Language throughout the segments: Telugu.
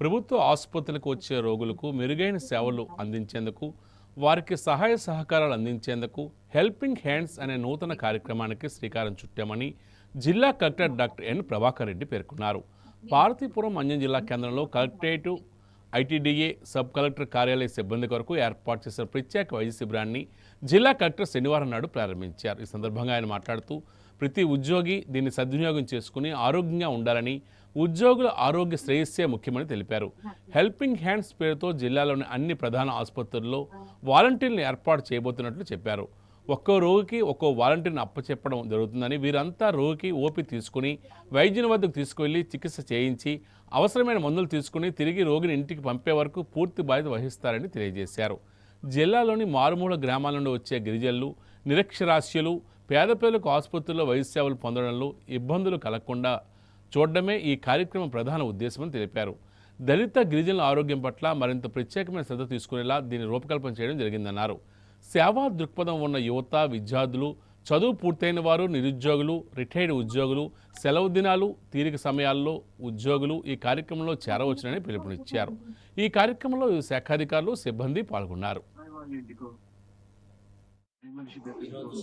ప్రభుత్వ ఆసుపత్రులకు వచ్చే రోగులకు మెరుగైన సేవలు అందించేందుకు వారికి సహాయ సహకారాలు అందించేందుకు హెల్పింగ్ హ్యాండ్స్ అనే నూతన కార్యక్రమానికి శ్రీకారం చుట్టామని జిల్లా collector doctor N Prabhakar Reddy పేర్కొన్నారు. పార్తీపురం అన్యం జిల్లా కేంద్రంలో కలెక్టరేటు ఐటీడీఏ సబ్ కలెక్టర్ కార్యాలయ సిబ్బంది కొరకు ఏర్పాటు చేసిన ప్రత్యేక వైద్య శిబిరాన్ని జిల్లా కలెక్టర్ శనివారం నాడు ప్రారంభించారు. ఈ సందర్భంగా ఆయన మాట్లాడుతూ ప్రతి ఉద్యోగి దీన్ని సద్వినియోగం చేసుకుని ఆరోగ్యంగా ఉండాలని ఉద్యోగుల ఆరోగ్య శ్రేయస్సే ముఖ్యమని తెలిపారు. హెల్పింగ్ హ్యాండ్స్ పేరుతో జిల్లాలోని అన్ని ప్రధాన ఆసుపత్రుల్లో వాలంటీర్లను ఏర్పాటు చేయబోతున్నట్లు చెప్పారు. ఒక్కో రోగికి ఒక్కో వాలంటీర్ని అప్పచెప్పడం జరుగుతుందని వీరంతా రోగికి ఓపి తీసుకుని వైద్యుని వద్దకు తీసుకువెళ్ళి చికిత్స చేయించి అవసరమైన మందులు తీసుకుని తిరిగి రోగిని ఇంటికి పంపే వరకు పూర్తి బాధ్యత వహిస్తారని తెలియజేశారు. జిల్లాలోని మారుమూల గ్రామాల నుండి వచ్చే గిరిజనులు నిరక్షరాస్యులు పేద పిల్లలకు ఆసుపత్రుల్లో వైద్య సేవలు పొందడంలో ఇబ్బందులు కలగకుండా చూడడమే ఈ కార్యక్రమం ప్రధాన ఉద్దేశమని తెలిపారు. దళిత గిరిజనుల ఆరోగ్యం పట్ల మరింత ప్రత్యేకమైన శ్రద్ధ తీసుకునేలా దీన్ని రూపకల్పన చేయడం జరిగిందన్నారు. సేవా దృక్పథం ఉన్న యువత విద్యార్థులు చదువు పూర్తయిన వారు నిరుద్యోగులు రిటైర్డ్ ఉద్యోగులు సెలవు దినాలు తీరిక సమయాల్లో ఉద్యోగులు ఈ కార్యక్రమంలో చేరవచ్చునని పిలుపునిచ్చారు. ఈ కార్యక్రమంలో శాఖాధికారులు సిబ్బంది పాల్గొన్నారు. ఈరోజు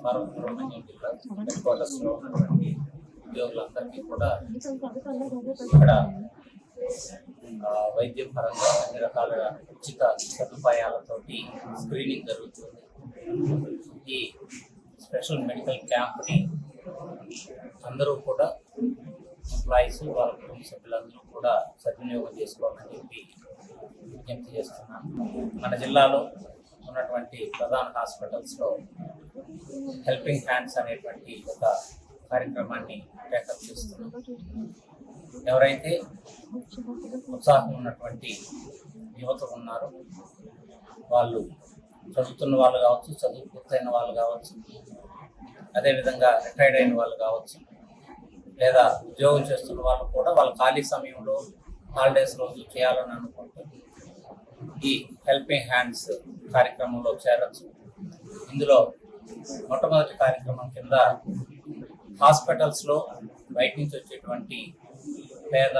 భారతపురం జిల్లా హెడ్ క్వార్టర్స్లో ఉన్నటువంటి ఉద్యోగులందరికీ కూడా ఇక్కడ వైద్యం పరంగా అన్ని రకాలుగా ఉచిత సదుపాయాలతోటి స్క్రీనింగ్ జరుగుతుంది ఈ స్పెషల్ మెడికల్ క్యాంప్ని అందరూ కూడా ఎంప్లాయీస్ వాళ్ళ కుటుంబ సభ్యులందరూ కూడా సద్వినియోగం చేసుకోవాలని చెప్పి విజ్ఞప్తి చేస్తున్నాను మన జిల్లాలో ఉన్నటువంటి ప్రధాన హాస్పిటల్స్లో హెల్పింగ్ హ్యాండ్స్ అనేటువంటి ఒక కార్యక్రమాన్ని టేకప్ చేస్తున్నాం. ఎవరైతే ఉత్సాహం ఉన్నటువంటి యువత ఉన్నారో వాళ్ళు చదువుతున్న వాళ్ళు కావచ్చు చదువు పూర్తయిన వాళ్ళు కావచ్చు అదేవిధంగా రిటైర్డ్ అయిన వాళ్ళు కావచ్చు లేదా ఉద్యోగం చేస్తున్న వాళ్ళు కూడా వాళ్ళ ఖాళీ సమయంలో హాలిడేస్ రోజు చేయాలని అనుకుంటే ఈ హెల్పింగ్ హ్యాండ్స్ కార్యక్రమంలో చేరచ్చు. ఇందులో మొట్టమొదటి కార్యక్రమం కింద హాస్పిటల్స్లో బయట నుంచి వచ్చేటువంటి పేద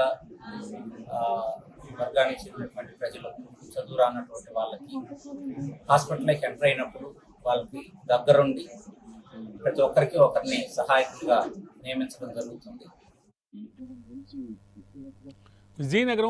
వర్గానికి చెందినటువంటి ప్రజలకు చదువు రానటువంటి వాళ్ళకి హాస్పిటల్కి ఎంటర్ అయినప్పుడు వాళ్ళకి దగ్గరుండి ప్రతి ఒక్కరికి ఒకరిని సహాయకులుగా నియమించడం జరుగుతుంది. విజయనగరం